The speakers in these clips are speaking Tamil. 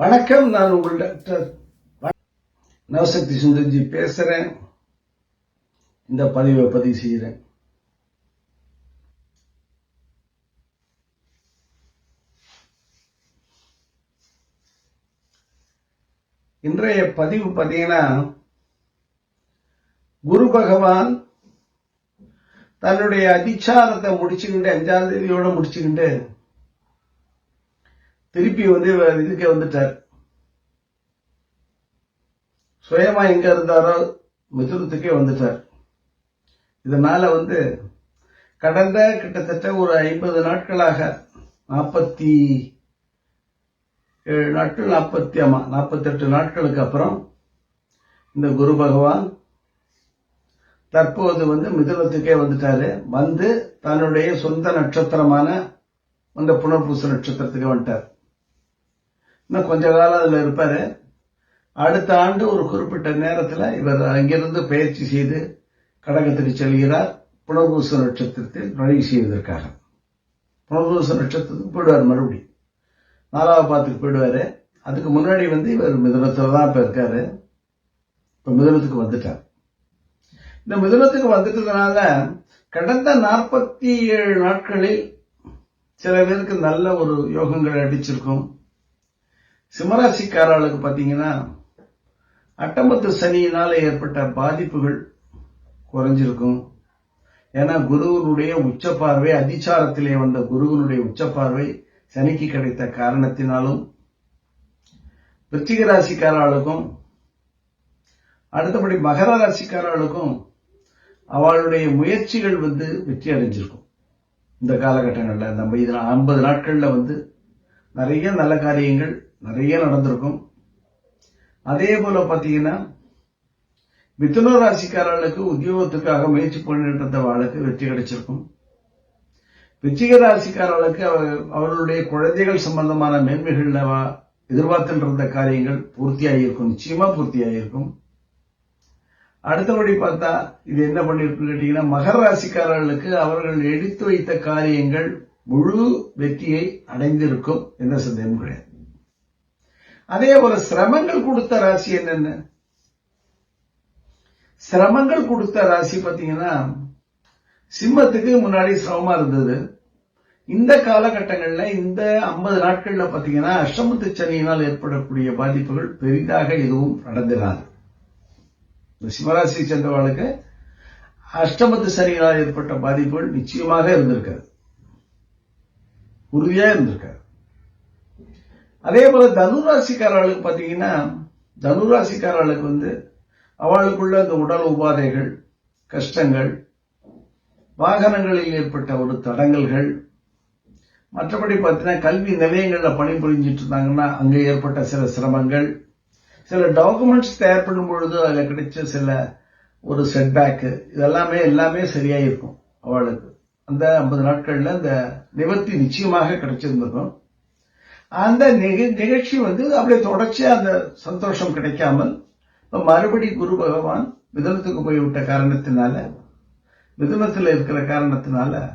வணக்கம் நான் உங்கள் டாக்டர் நவசக்தி சுந்தர்ஜி பேசுறேன். இந்த பதிவை பதிவு செய்கிறேன். இன்றைய பதிவு பார்த்தீங்கன்னா குரு பகவான் தன்னுடைய அதிச்சாரத்தை முடிச்சுக்கிட்டு அஞ்சாம் தேதியோட முடிச்சுக்கிட்டு திருப்பி வந்து இதுக்கே இதுக்கு வந்துட்டார். சுயமா எங்க இருந்தாரோ மிதுனத்துக்கே வந்துட்டார். இதனால வந்து கடந்த கிட்டத்தட்ட ஒரு ஐம்பது நாட்களாக நாற்பத்தி ஏழு நாட்கள் நாற்பத்தி ஆமா நாற்பத்தெட்டு நாட்களுக்கு அப்புறம் இந்த குரு பகவான் தற்போது வந்து மிதுனத்துக்கே வந்துட்டாரு. வந்து தன்னுடைய சொந்த நட்சத்திரமான அந்த புனர்பூச நட்சத்திரத்துக்கு வந்துட்டார். இன்னும் கொஞ்ச காலம் அதில் இருப்பார். அடுத்த ஆண்டு ஒரு குறிப்பிட்ட நேரத்தில் இவர் அங்கிருந்து பயிற்சி செய்து கடகத்துக்கு செல்கிறார். புனர்பூச நட்சத்திரத்தில் நுழைவு செய்வதற்காக. புனர்பூச நட்சத்திரத்துக்கு போயிடுவார் மறுபடியும் நாலாவது பாத்துக்கு போயிடுவாரு. அதுக்கு முன்னாடி வந்து இவர் மிதனத்தில் தான் இப்போ இருக்காரு. இப்போ மிதனத்துக்கு வந்துட்டார். இந்த மிதனத்துக்கு வந்துட்டதுனால கடந்த நாற்பத்தி ஏழு நாட்களில் சில பேருக்கு நல்ல ஒரு யோகங்கள் அடிச்சிருக்கும். சிம்மராசிக்காரர்களுக்கு பார்த்தீங்கன்னா அட்டமத்து சனியினால ஏற்பட்ட பாதிப்புகள் குறைஞ்சிருக்கும். ஏன்னா குருவனுடைய உச்ச பார்வை அதிச்சாரத்திலே வந்த குருவனுடைய உச்ச பார்வை சனிக்கு கிடைத்த காரணத்தினாலும் விருச்சிக ராசிக்காரர்களுக்கும் அடுத்தபடி மகர ராசிக்காரர்களுக்கும் அவளுடைய முயற்சிகள் வந்து வெற்றி அடைஞ்சிருக்கும். இந்த காலகட்டங்களில் நம்ம இதில் ஐம்பது நாட்கள்ல வந்து நிறைய நல்ல காரியங்கள் நிறைய நடந்திருக்கும். அதே போல பாத்தீங்கன்னா மிதுன ராசிக்காரர்களுக்கு உத்தியோகத்துக்காக முயற்சி பண்ணிட்டு இருந்த வாழ்க்கை வெற்றி கிடைச்சிருக்கும். விச்சிக ராசிக்காரர்களுக்கு அவர்களுடைய குழந்தைகள் சம்பந்தமான மேன்மைகள்ல எதிர்பார்த்துட்டு இருந்த காரியங்கள் பூர்த்தியாகியிருக்கும். நிச்சயமா பூர்த்தியாகியிருக்கும். அடுத்தபடி பார்த்தா இது என்ன பண்ணியிருக்குன்னு கேட்டீங்கன்னா மகர ராசிக்காரர்களுக்கு அவர்கள் எடுத்து வைத்த காரியங்கள் முழு வெற்றியை அடைந்திருக்கும் எந்த சந்தேகம் கிடையாது. அதே போல சிரமங்கள் கொடுத்த ராசி என்னென்ன? சிரமங்கள் கொடுத்த ராசி பாத்தீங்கன்னா சிம்மத்துக்கு முன்னாடி சிரமமா இருந்தது. இந்த காலகட்டங்கள்ல இந்த ஐம்பது நாட்கள்ல பாத்தீங்கன்னா அஷ்டமத்து சனியினால் ஏற்படக்கூடிய பாதிப்புகள் பெரிதாக எதுவும் நடந்திராது. சிவராசி சென்றவர்களுக்கு அஷ்டமத்து சனியினால் ஏற்பட்ட பாதிப்புகள் நிச்சயமாக இருந்திருக்காது. உறுதியா இருந்திருக்காது. அதே போல தனுராசிக்காரர்களுக்கு பார்த்தீங்கன்னா தனுராசிக்காரர்களுக்கு வந்து அவளுக்குள்ள அந்த உடல் உபாதைகள் கஷ்டங்கள் வாகனங்களில் ஏற்பட்ட ஒரு தடங்கல்கள் மற்றபடி பார்த்தீங்கன்னா கல்வி நிலையங்களில் பணிபுரிஞ்சிட்டு இருந்தாங்கன்னா அங்கே ஏற்பட்ட சில சிரமங்கள் சில டாக்குமெண்ட்ஸ் தயார் பண்ணும் பொழுது அதில் கிடைச்ச சில ஒரு செட்பேக்கு இதெல்லாமே எல்லாமே சரியாக இருக்கும் அவளுக்கு. அந்த ஐம்பது நாட்களில் அந்த நிவர்த்தி நிச்சயமாக கிடைச்சிருந்திருக்கும். அந்த நிகழ்ச்சி வந்து அப்படியே தொடர்ச்சியா அந்த சந்தோஷம் கிடைக்காமல் மறுபடி குரு பகவான் மிதனத்துக்கு போய்விட்ட காரணத்தினால மிதுனத்தில் இருக்கிற காரணத்தினால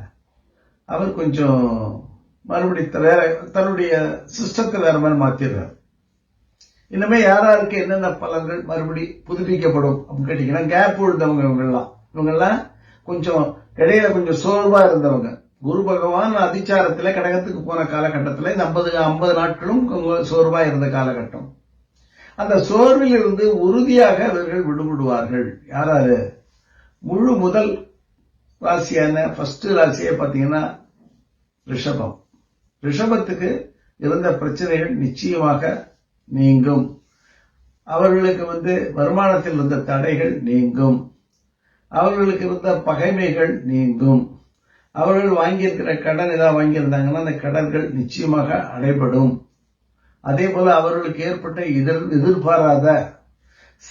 அவர் கொஞ்சம் மறுபடி வேற தன்னுடைய சிஸ்டத்தை வேற மாதிரி மாத்திடுறார். இனிமே யாராருக்கு என்னென்ன பலன்கள் மறுபடி புதுப்பிக்கப்படும் அப்படின்னு கேட்டீங்கன்னா கேப் விழுந்தவங்க இவங்கெல்லாம். இவங்கெல்லாம் கொஞ்சம் இடையில கொஞ்சம் சோர்வா இருந்தவங்க. குரு பகவான் அதிச்சாரத்துல கடகத்துக்கு போன காலகட்டத்தில் இந்த ஐம்பது ஐம்பது நாட்களும் சோர்வா இருந்த காலகட்டம். அந்த சோர்வில் இருந்து உறுதியாக அவர்கள் விடுபடுவார்கள். யாராரு? முழு முதல் ராசியான ஃபர்ஸ்ட் ராசியை பார்த்தீங்கன்னா ரிஷபம். ரிஷபத்துக்கு இருந்த பிரச்சனைகள் நிச்சயமாக நீங்கும். அவர்களுக்கு வந்து வருமானத்தில் இருந்த தடைகள் நீங்கும். அவர்களுக்கு இருந்த பகைமைகள் நீங்கும். அவர்கள் வாங்கியிருக்கிற கடன் ஏதாவது வாங்கியிருந்தாங்கன்னா அந்த கடன்கள் நிச்சயமாக அடைபடும். அதே போல அவர்களுக்கு ஏற்பட்ட எதிர் எதிர்பாராத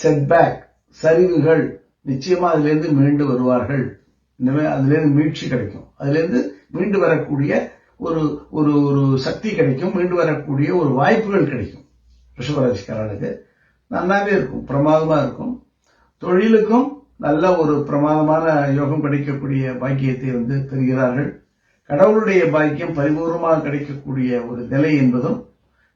செட்பேக் சரிவுகள் நிச்சயமா அதிலிருந்து மீண்டு வருவார்கள். இனிமே அதுலேருந்து மீட்சி கிடைக்கும். அதுலேருந்து மீண்டு வரக்கூடிய ஒரு ஒரு ஒரு சக்தி கிடைக்கும். மீண்டு வரக்கூடிய ஒரு வாய்ப்புகள் கிடைக்கும். ரிஷபராசிக்காரனுக்கு நல்லாவே இருக்கும். பிரமாதமா இருக்கும். தொழிலுக்கும் நல்ல ஒரு பிரமாதமான யோகம் கிடைக்கக்கூடிய பாக்கியத்தை வந்து பெறுகிறார்கள் கடவுளுடைய பாக்கியம் பரிபூர்ணமாக கிடைக்கக்கூடிய ஒரு நிலை என்பதும்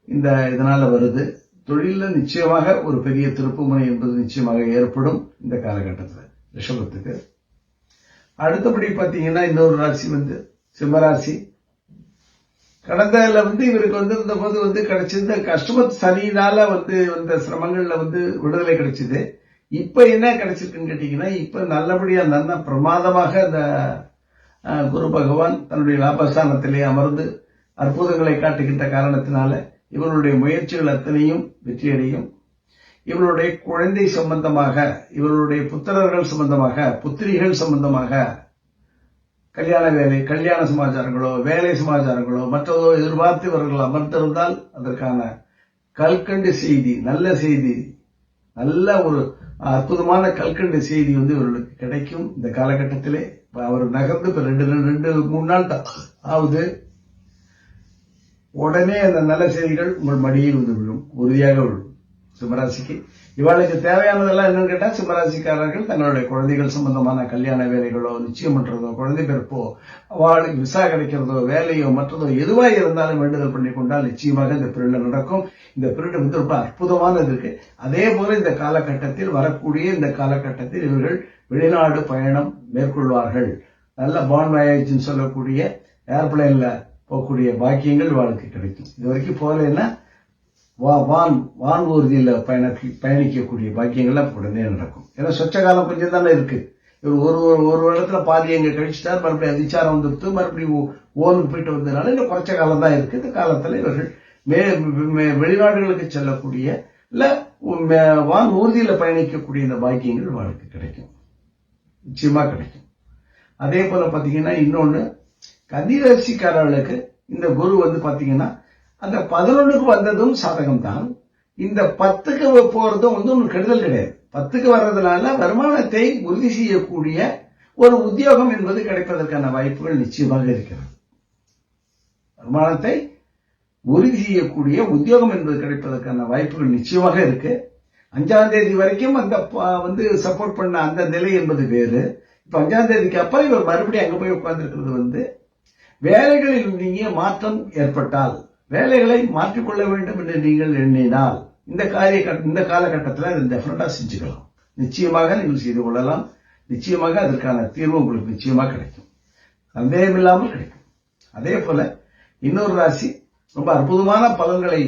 இந்த இதனால வருது. தொழிலில் நிச்சயமாக ஒரு பெரிய திருப்புமுனை என்பது நிச்சயமாக ஏற்படும் இந்த காலகட்டத்தில் ரிஷபத்துக்கு. அடுத்தபடி பார்த்தீங்கன்னா இன்னொரு ராசி வந்து சிம்மராசி. கடந்தல வந்து இவருக்கு வந்திருந்த போது வந்து கிடைச்சிருந்த கஷ்டம சனியினால வந்து இந்த சிரமங்கள்ல வந்து விடுதலை கிடைச்சது. இப்ப என்ன கிடைச்சிருக்குன்னு கேட்டீங்கன்னா இப்ப நல்லபடியா நல்ல பிரமாதமாக இந்த குரு பகவான் தன்னுடைய லாபஸ்தானத்திலே அமர்ந்து அற்புதங்களை காட்டுகின்ற காரணத்தினால இவருடைய முயற்சிகள் அத்தனையும் வெற்றியடையும். இவருடைய குழந்தை சம்பந்தமாக இவருடைய புத்திரர்கள் சம்பந்தமாக புத்திரிகள் சம்பந்தமாக கல்யாண வேலை கல்யாண சமாச்சாரங்களோ வேலை சமாச்சாரங்களோ மற்றதோ எதிர்பார்த்து இவர்கள் அமர்ந்திருந்தால் அதற்கான கல்கண்டு செய்தி நல்ல செய்தி நல்ல ஒரு அற்புதமான கல்கண்டு செய்தி வந்து இவர்களுக்கு கிடைக்கும். இந்த காலகட்டத்திலே அவர் நகர்ந்து இப்ப ரெண்டு ரெண்டு ரெண்டு மூணு நாள் ஆகுது. உடனே அந்த நல்ல செய்திகள் உங்கள் மடியில் வந்து விழும். உறுதியாக விழும். சிம்மராசிக்கு. இவளுக்கு தேவையானதெல்லாம் என்னன்னு கேட்டா சிம்மராசிக்காரர்கள் தங்களுடைய குழந்தைகள் சம்பந்தமான கல்யாண வேலைகளோ நிச்சயம் பண்றதோ குழந்தை பிறப்போ அவளுக்கு விசா கிடைக்கிறதோ வேலையோ மற்றதோ எதுவாக இருந்தாலும் வேண்டுதல் பண்ணி கொண்டால் நிச்சயமாக இந்த பீரியட்ல நடக்கும். இந்த பீரியட் வந்து ரொம்ப அற்புதமானது இருக்கு. அதே போல இந்த காலகட்டத்தில் வரக்கூடிய இந்த காலகட்டத்தில் இவர்கள் வெளிநாடு பயணம் மேற்கொள்வார்கள். நல்ல பான் வயேஜ்னு சொல்லக்கூடிய ஏர்பிளைன்ல போகக்கூடிய பாக்கியங்கள் வாழ்க்கை கிடைக்கும். இது வரைக்கும் போகலைன்னா வா- வான் வான் ஊர்தியில் பயண பயணிக்கக்கூடிய பாக்கியங்கள்லாம் உடனே நடக்கும். ஏன்னா சொச்ச காலம் கொஞ்சம் தானே இருக்கு. இவர் ஒரு ஒரு ஒரு வருடத்துல பாதி எங்கே கழிச்சிட்டார் மறுபடியும் அதிச்சாரம் வந்துடுத்து மறுபடியும் ஓ- ஓனுக்கு போயிட்டு வந்ததுனால இன்னும் குறைச்ச காலம் தான் இருக்கு. இந்த காலத்தில் இவர்கள் மே மே- வெளிநாடுகளுக்கு செல்லக்கூடிய இல்லை வான் ஊர்தியில் பயணிக்கக்கூடிய இந்த பாக்கியங்கள் வாழ்க்கை கிடைக்கும். நிச்சயமாக கிடைக்கும். அதே போல் பார்த்தீங்கன்னா இன்னொன்று கன்னிராசிக்காரர்களுக்கு இந்த குரு வந்து பார்த்தீங்கன்னா அந்த பதினொன்றுக்கு வந்ததும் சாதகம் தான் இந்த பத்துக்கு போறதும் வந்து ஒன்றும் கெடுதல் கிடையாது. பத்துக்கு வர்றதுனால வருமானத்தை உறுதி செய்யக்கூடிய ஒரு உத்தியோகம் என்பது கிடைப்பதற்கான வாய்ப்புகள் நிச்சயமாக இருக்கிறது. வருமானத்தை உறுதி செய்யக்கூடிய உத்தியோகம் என்பது கிடைப்பதற்கான வாய்ப்புகள் நிச்சயமாக இருக்கு. அஞ்சாம் தேதி வரைக்கும் அந்த வந்து சப்போர்ட் பண்ண அந்த நிலை என்பது வேறு. இப்ப அஞ்சாம் தேதிக்கு அப்புறம் இவர் மறுபடியும் அங்க போய் உட்கார்ந்திருக்கிறது வந்து வேலைகளில் நீங்க மாற்றம் ஏற்பட்டால் வேலைகளை மாற்றிக்கொள்ள வேண்டும் என்று நீங்கள் எண்ணினால் இந்த காரிய இந்த காலகட்டத்தில் அதை டெஃபினட்டா செஞ்சுக்கலாம். நிச்சயமாக நீங்கள் செய்து கொள்ளலாம். நிச்சயமாக அதற்கான தீர்வு உங்களுக்கு நிச்சயமாக கிடைக்கும். சந்தேகம் இல்லாமல் கிடைக்கும். அதே போல இன்னொரு ராசி ரொம்ப அற்புதமான பலன்களை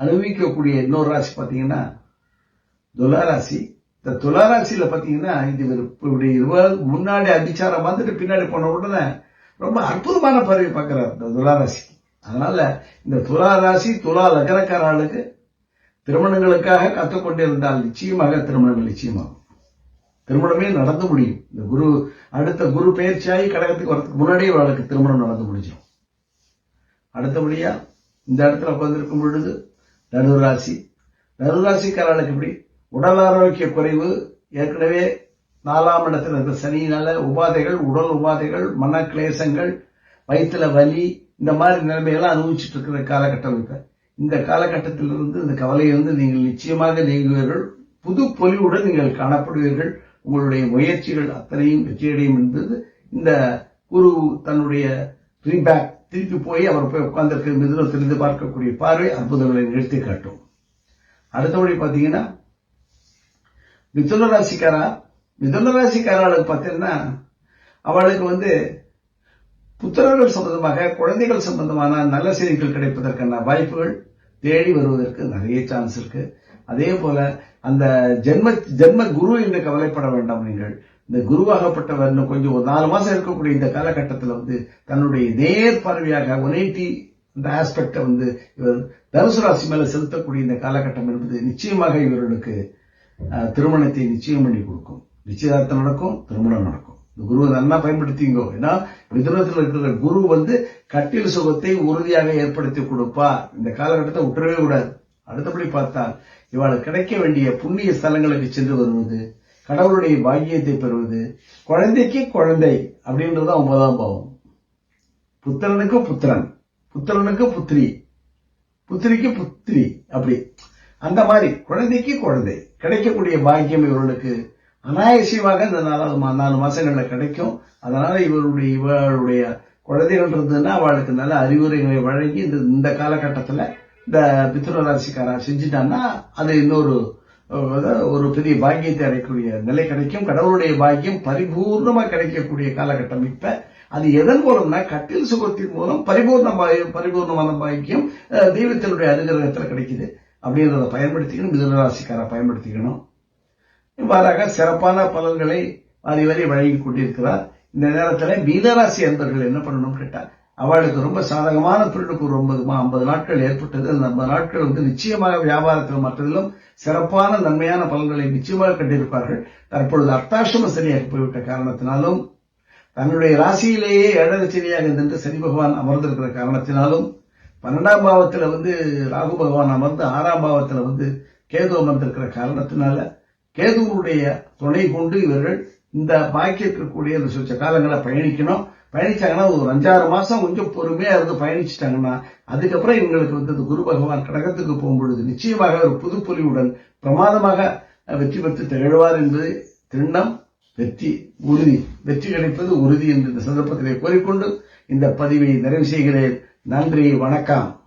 அனுபவிக்கக்கூடிய இன்னொரு ராசி பார்த்தீங்கன்னா துலாராசி இந்த துலாராசியில பாத்தீங்கன்னா இது இப்படி இருபது முன்னாடி அதிச்சாரம் வந்துட்டு பின்னாடி போன உடனே ரொம்ப அற்புதமான பறவை பார்க்கிறார் இந்த துலாராசிக்கு அதனால இந்த துளாராசி துலா லக்னக்காரர்களுக்கு திருமணங்களுக்காக கற்றுக்கொண்டிருந்தால் நிச்சயமாக திருமணங்கள் நிச்சயமாகும். திருமணமே நடந்து முடியும். இந்த குரு அடுத்த குரு பயிற்சியாகி கடகத்துக்கு வரதுக்கு முன்னாடியே அவளுக்கு திருமணம் நடந்து முடிஞ்சிடும். அடுத்தபடியா இந்த இடத்துல உட்கார்ந்திருக்கும் பொழுது நடுராசி நடுராசிக்காரர்களுக்கு இப்படி உடல் ஆரோக்கிய குறைவு. ஏற்கனவே நாலாம் இடத்துல இருக்க சனியினால உபாதைகள் உடல் உபாதைகள் மன கிளேசங்கள் வயிற்றுல வலி இந்த மாதிரி நிலைமையெல்லாம் அனுபவிச்சுட்டு இருக்கிற காலகட்டம் இப்ப. இந்த காலகட்டத்திலிருந்து இந்த கவலையை வந்து நீங்கள் நிச்சயமாக நீங்குவீர்கள். புது பொலிவுடன் நீங்கள் காணப்படுவீர்கள். உங்களுடைய முயற்சிகள் அத்தனையும் வெற்றியடையும் என்பது இந்த குரு தன்னுடைய ரீபேக் திருப்பி போய் அவர் போய் உட்கார்ந்திருக்க தெரிந்து பார்க்கக்கூடிய பார்வை அற்புதங்களை நிறுத்தி காட்டும். அடுத்தபடி பார்த்தீங்கன்னா மிதுன ராசிக்காரா? மிதுன ராசிக்காராளுக்கு பார்த்தீங்கன்னா அவளுக்கு வந்து புத்திரர்கள் சம்பந்தமாக குழந்தைகள் சம்பந்தமான நல்ல செய்திகள் கிடைப்பதற்கான வாய்ப்புகள் தேடி வருவதற்கு நிறைய சான்ஸ் இருக்கு. அதே போல அந்த ஜென்ம ஜென்ம குரு என்று கவலைப்பட வேண்டாம் நீங்கள். இந்த குருவாகப்பட்டவர் கொஞ்சம் ஒரு நாலு மாசம் இருக்கக்கூடிய இந்த காலகட்டத்தில் வந்து தன்னுடைய நேர் பார்வையாக ஒன் எயிட்டி இந்த ஆஸ்பெக்டை வந்து இவர் தனுசு ராசி மேல செலுத்தக்கூடிய இந்த காலகட்டம் என்பது நிச்சயமாக இவர்களுக்கு திருமணத்தை நிச்சயம் பண்ணி கொடுக்கும். நிச்சயதார்த்தம் நடக்கும் திருமணம் நடக்கும். இந்த குருவை நல்லா பயன்படுத்திங்கோ ஏன்னா மிதுனத்தில் இருக்கிற குரு வந்து கட்டில் சுகத்தை உறுதியாக ஏற்படுத்தி கொடுப்பா இந்த காலகட்டத்தை விட்டுறவே கூடாது. அடுத்தபடி பார்த்தால் இவாளுக்கு கிடைக்க வேண்டிய புண்ணிய ஸ்தலங்களுக்கு சென்று வருவது கடவுளுடைய பாக்கியத்தை பெறுவது குழந்தைக்கு குழந்தை அப்படின்றது ஒன்பதாம் பாவம். புத்திரனுக்கு புத்திரன் புத்திரனுக்கு புத்திரி புத்திரிக்கு புத்திரி அப்படி. அந்த மாதிரி குழந்தைக்கு குழந்தை கிடைக்கக்கூடிய பாக்கியம் இவர்களுக்கு அனாயசியமாக இந்த நாலாவது மா- நாலு மாசங்கள்ல கிடைக்கும். அதனால இவருடைய இவளுடைய குழந்தைகள் இருந்ததுன்னா அவளுக்கு நல்ல அறிவுரைகளை வழங்கி இந்த இந்த காலகட்டத்துல இந்த மிதுன செஞ்சுட்டான்னா அது இன்னொரு ஒரு பெரிய பாக்கியத்தை அடையக்கூடிய நிலை கிடைக்கும். கடவுளுடைய பாக்கியம் பரிபூர்ணமா கிடைக்கக்கூடிய காலகட்டம் இப்ப. அது எதன் மூலம்னா கட்டில் சுகத்தின் மூலம் பரிபூர்ண பரிபூர்ணமான பாக்கியம் தெய்வத்தினுடைய அனுகிரகத்தில் கிடைக்குது. அப்படின்றத பயன்படுத்திக்கணும். மிதனராசிக்கார பயன்படுத்திக்கணும். இவ்வாறாக சிறப்பான பலன்களை மாறி வாரி வழங்கி கொண்டிருக்கிறார். இந்த நேரத்தில் மீனராசி அன்பர்கள் என்ன பண்ணணும் கேட்டார் அவளுக்கு ரொம்ப சாதகமான பொருளுக்கு ஒரு ஒன்பது ஐம்பது நாட்கள் ஏற்பட்டது. அந்த ஐம்பது நாட்கள் வந்து நிச்சயமாக வியாபாரத்தில் மற்றதிலும் சிறப்பான நன்மையான பலன்களை நிச்சயமாக கண்டிருப்பார்கள். தற்பொழுது அர்த்தாசிரம சரியாக போய்விட்ட காரணத்தினாலும் தன்னுடைய ராசியிலேயே ஏழரை சனியாக நின்று சனி பகவான் அமர்ந்திருக்கிற காரணத்தினாலும் பன்னெண்டாம் பாவத்தில் வந்து ராகு பகவான் அமர்ந்து ஆறாம் பாவத்தில் வந்து கேது அமர்ந்திருக்கிற காரணத்தினால கேதுவனுடைய துணை கொண்டு இவர்கள் இந்த பாக்கியத்திற்குரிய இந்த சுச்ச காலங்களை பயணிக்கணும். பயணிச்சாங்கன்னா ஒரு அஞ்சாறு மாசம் கொஞ்சம் பொறுமையா இருந்து பயணிச்சிட்டாங்கன்னா அதுக்கப்புறம் எங்களுக்கு வந்து குரு பகவான் கடகத்துக்கு போகும்பொழுது நிச்சயமாக ஒரு புதுப்பொலிவுடன் பிரமாதமாக வெற்றி பெற்று திகழ்வார் என்பது திண்ணம் வெற்றி உறுதி. வெற்றி கிடைப்பது உறுதி என்று இந்த சந்தர்ப்பத்திலே கோரிக்கொண்டு இந்த பதிவை நிறைவு செய்கிறேன். நன்றி வணக்கம்.